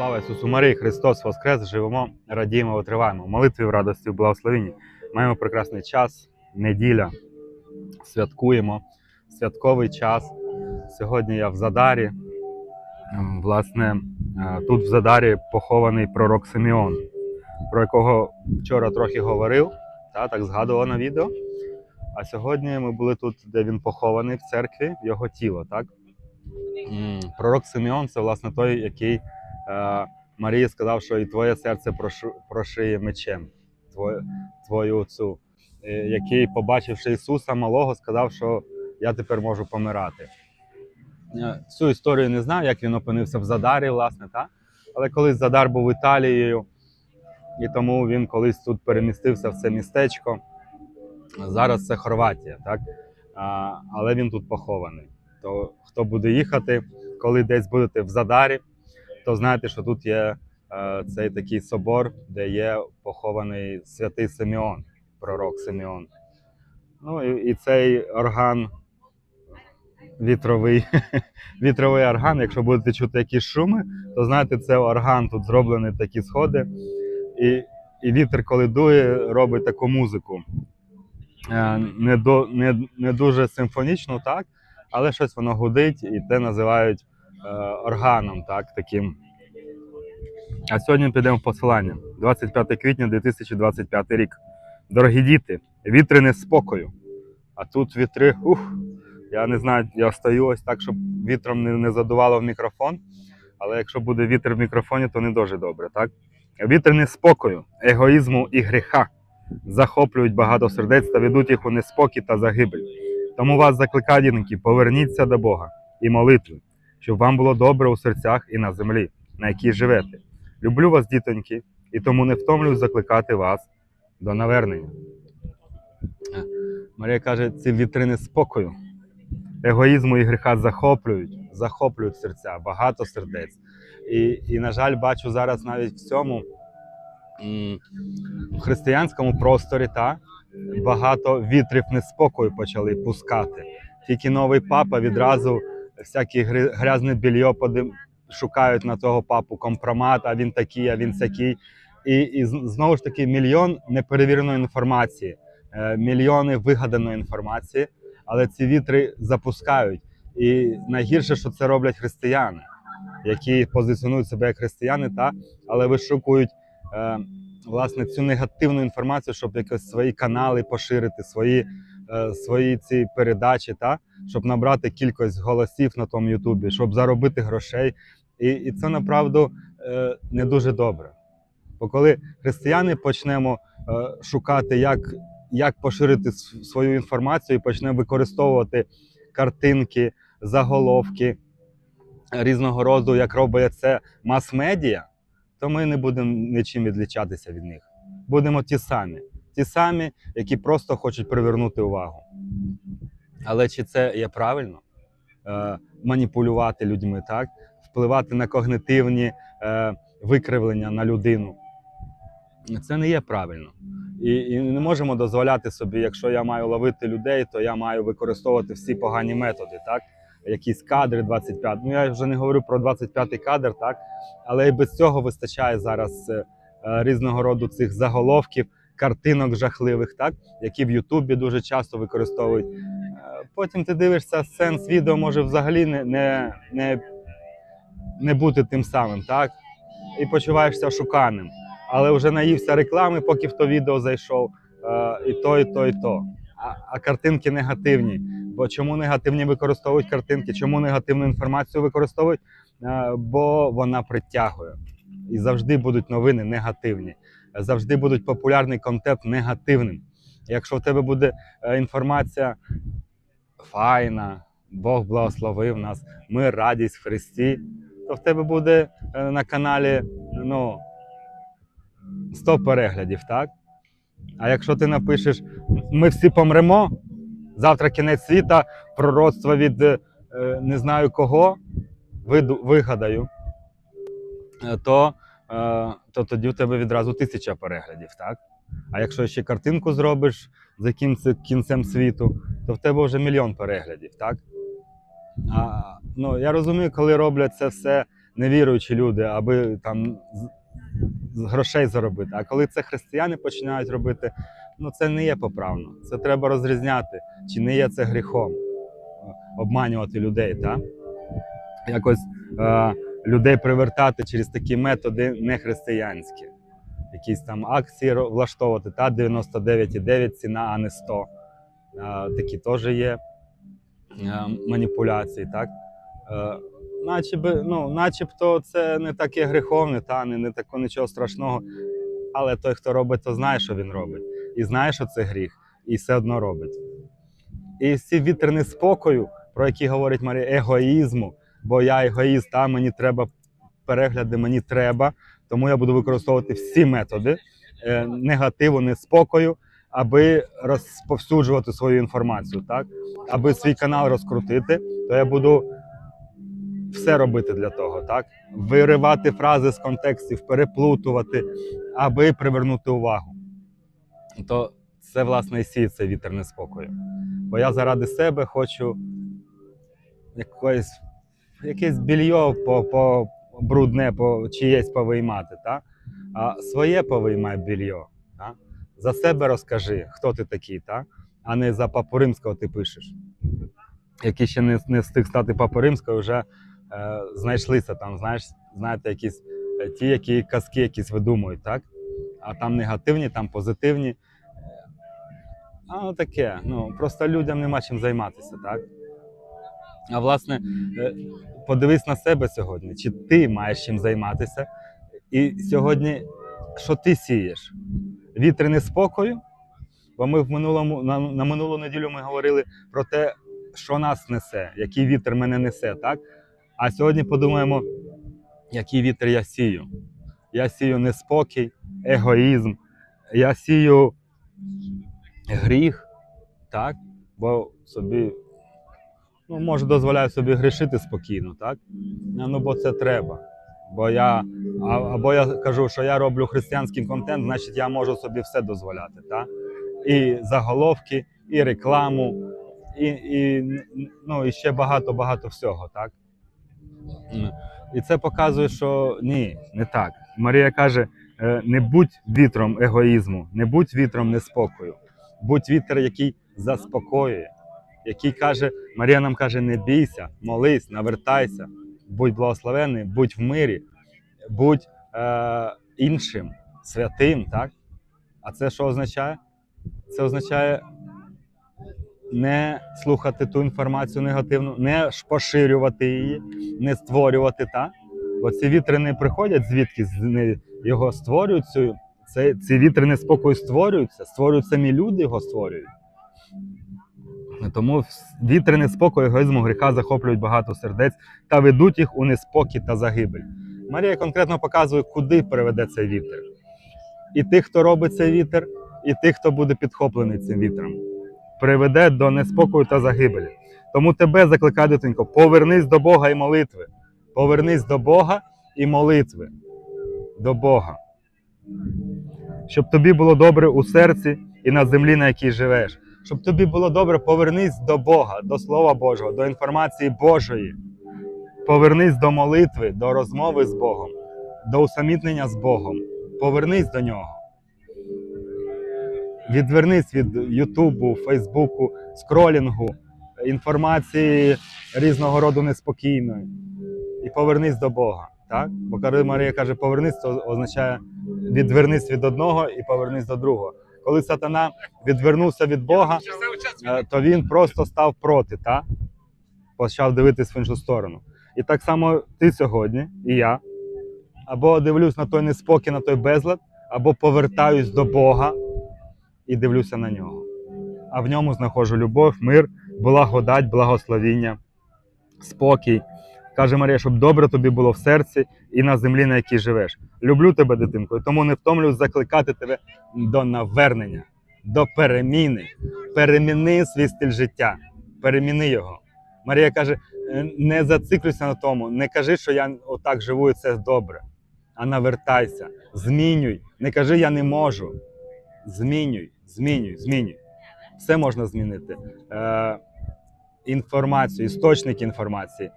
Слава Ісусу Марії, Христос Воскрес! Живемо, радіємо, витриваємо. Молитві в радості, в благословенні. Маємо прекрасний час, неділя. Святкуємо святковий час. Сьогодні я в Задарі. Ем, Власне, е, тут в Задарі похований пророк Симеон, про якого вчора трохи говорив, та, так згадував на відео. А сьогодні ми були тут, де він похований в церкві, його тіло. Так? Пророк Симеон це власне той, який Марії сказав, що і твоє серце прошиє мечем, твою, твою цю, е, який, побачивши Ісуса малого, сказав, що я тепер можу помирати. Е, Цю історію не знав, як він опинився в Задарі, власне, та? але колись Задар був Італією, і тому він колись тут перемістився в це містечко. Зараз це Хорватія, так? А, але він тут похований. То хто буде їхати, коли десь будете в Задарі, то знаєте, що тут є е, цей такий собор, де є похований святий Симеон, пророк Симеон. Ну і, і цей орган вітровий, вітровий орган. Якщо будете чути якісь шуми, то знаєте, це орган, тут зроблені такі сходи. І, і вітер, коли дує, робить таку музику. Е, Не, до, не, не дуже симфонічну, так, але щось воно гудить, і те називають органом, так, таким. А сьогодні підемо в посилання. 25 квітня 2025 рік. Дорогі діти, вітри неспокою. А тут вітри, ух, я не знаю, я стою ось так, щоб вітром не, не задувало в мікрофон. Але якщо буде вітер в мікрофоні, то не дуже добре, так? Вітри неспокою, егоїзму і гріха захоплюють багато сердець та ведуть їх у неспокій та загибель. Тому вас закликаю, поверніться до Бога і молитви, щоб вам було добре у серцях і на землі, на якій живете. Люблю вас, дітоньки, і тому не втомлююсь закликати вас до навернення. Марія каже, ці вітрини спокою, егоїзму і гріха захоплюють, захоплюють серця, багато сердець. І, і на жаль, бачу зараз навіть в цьому в християнському просторі та багато вітрів неспокою почали пускати. Тільки новий папа відразу всякі грязне подим- шукають на того папу компромат, а він такий, а він сякий. І, і знову ж таки мільйон неперевіреної інформації, е, мільйони вигаданої інформації, але ці вітри запускають. І найгірше, що це роблять християни, які позиціонують себе як християни, та, але вишукують е, власне цю негативну інформацію, щоб якось свої канали поширити, свої, свої ці передачі, та, щоб набрати кількість голосів на тому Ютубі, щоб заробити грошей. І, і це направду е, не дуже добре. Бо коли християни почнемо е, шукати, як, як поширити свою інформацію, і почнемо використовувати картинки, заголовки різного роду, як робить це мас-медіа, то ми не будемо нічим відлічатися від них. Будемо ті самі, ті самі, які просто хочуть привернути увагу. Але чи це є правильно? Е, маніпулювати людьми, так? впливати на когнитивні е, викривлення на людину. Це не є правильно. І, і не можемо дозволяти собі, якщо я маю ловити людей, то я маю використовувати всі погані методи, так? Якісь кадри 25. Ну я вже не говорю про 25-й кадр, так? Але і без цього вистачає зараз е, різного роду цих заголовків, картинок жахливих, так? які в Ютубі дуже часто використовують. Е, Потім ти дивишся, сенс відео може взагалі не, не, не, не бути тим самим, так? І почуваєшся шуканим. Але вже наївся реклами, поки в то відео зайшов, е, і то, і то, і то. А, а картинки негативні. Бо чому негативні використовують картинки? Чому негативну інформацію використовують? Е, Бо вона притягує. І завжди будуть новини негативні. Завжди будуть популярний контент негативним. Якщо в тебе буде е, інформація файна, Бог благословив нас, ми радість в Христі, то в тебе буде е, на каналі ну, 100 переглядів, так? А якщо ти напишеш ми всі помремо, завтра кінець світа, пророцтво від е, не знаю кого, вигадаю, то, то тоді у тебе відразу тисяча переглядів, так? А якщо ще картинку зробиш з яким кінцем світу, то в тебе вже мільйон переглядів, так? А, ну, я розумію, коли роблять це все невіруючі люди, аби там з грошей заробити. А коли це християни починають робити, ну це не є поправно. Це треба розрізняти, чи не є це гріхом е, обманювати людей, так? Якось е, людей привертати через такі методи нехристиянські. Якісь там акції влаштовувати, та 99,9 ціна, а не 100. Е, такі теж є маніпуляції, так? Начебто, ну, начебто це не таке гріховне, та не, не тако нічого страшного. Але той, хто робить, то знає, що він робить. І знає, що це гріх, і все одно робить. І ці вітрини спокою, про які говорить Марія, егоїзму, бо я егоїст, а мені треба перегляди, мені треба, тому я буду використовувати всі методи е, негативу, неспокою, аби розповсюджувати свою інформацію, так? аби свій канал розкрутити, то я буду все робити для того, так? Виривати фрази з контекстів, переплутувати, аби привернути увагу. То це, власне, і сіє цей вітер неспокою. Бо я заради себе хочу якоїсь, якесь більйо по, по брудне, по чиєсь повиймати, так? а своє повиймай більйо. Так? За себе розкажи, хто ти такий, так? а не за Папу Римського ти пишеш. Які ще не, не встиг стати Папою Римською, вже е, знайшлися там, знаєш, знаєте, якісь е, ті, які казки якісь видумують, так? А там негативні, там позитивні. Е, А таке, ну просто людям нема чим займатися, так? А власне, е, подивись на себе сьогодні, чи ти маєш чим займатися. І сьогодні, що ти сієш? Вітри неспокою? Бо ми в минулому, на, на минулу неділю ми говорили про те, що нас несе, який вітер мене несе, так? А сьогодні подумаємо, який вітер я сію. Я сію неспокій, егоїзм, я сію гріх, так? Бо собі, ну, може, дозволяю собі грішити спокійно, так? Ну, бо це треба. Бо я, або я кажу, що я роблю християнський контент, значить я можу собі все дозволяти. Так? І заголовки, і рекламу, і, і, ну, і ще багато-багато всього. Так? І це показує, що ні, не так. Марія каже: е, не будь вітром егоїзму, не будь вітром неспокою, будь вітер, який заспокоює, який каже, Марія нам каже: не бійся, молись, навертайся, будь благословений, будь в мирі, будь е, іншим, святим. так? А це що означає? Це означає не слухати ту інформацію негативну, не поширювати її, не створювати та. Бо ці вітри не приходять звідки його створюють. Це, ці вітри неспокою створюються, створюють самі люди його створюють. Тому вітри неспокою, егоїзму, гріха захоплюють багато сердець та ведуть їх у неспокій та загибель. Марія конкретно показує, куди приведе цей вітер. І тих, хто робить цей вітер, і тих, хто буде підхоплений цим вітром, приведе до неспокою та загибелі. Тому тебе закликаю, дитинко, повернись до Бога і молитви. Повернись до Бога і молитви. До Бога. Щоб тобі було добре у серці і на землі, на якій живеш. Щоб тобі було добре, повернись до Бога, до Слова Божого, до інформації Божої. Повернись до молитви, до розмови з Богом, до усамітнення з Богом. Повернись до нього. Відвернись від Ютубу, Фейсбуку, скролінгу, інформації різного роду неспокійної. І повернись до Бога. Так? Бо коли Марія каже, повернись, то означає відвернись від одного і повернись до другого. Коли сатана відвернувся від Бога, е, то він просто став проти, та? почав дивитись в іншу сторону. І так само ти сьогодні, і я, або дивлюсь на той неспокій, на той безлад, або повертаюсь до Бога і дивлюся на нього. А в ньому знаходжу любов, мир, благодать, благословіння, спокій. Каже Марія, щоб добре тобі було в серці і на землі, на якій живеш. Люблю тебе, дитинко, і тому не втомлююсь закликати тебе до навернення, до переміни. Переміни свій стиль життя, переміни його. Марія каже: «Е, не зациклюйся на тому, не кажи, що я отак живу і це добре. А навертайся, змінюй. Не кажи, я не можу. Змінюй, змінюй, змінюй. Все можна змінити. Е, інформацію, істочник інформації,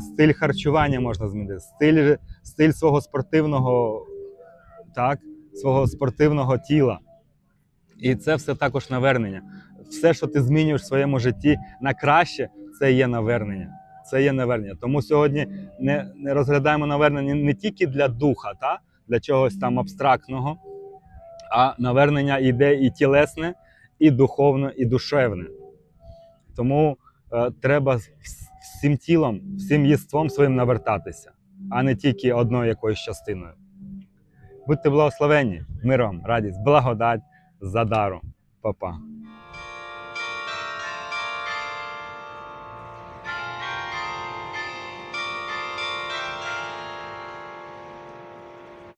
стиль харчування можна змінити, стиль, стиль свого спортивного, так, свого спортивного тіла. І це все також навернення. Все, що ти змінюєш в своєму житті на краще, це є навернення. Це є навернення. Тому сьогодні не, не розглядаємо навернення не тільки для духа, та? для чогось там абстрактного, а навернення йде і тілесне, і духовне, і душевне. Тому е, треба всім тілом, всім єством своїм навертатися, а не тільки одною якоюсь частиною. Будьте благословенні, миром, радість, благодать за даром. Па-па.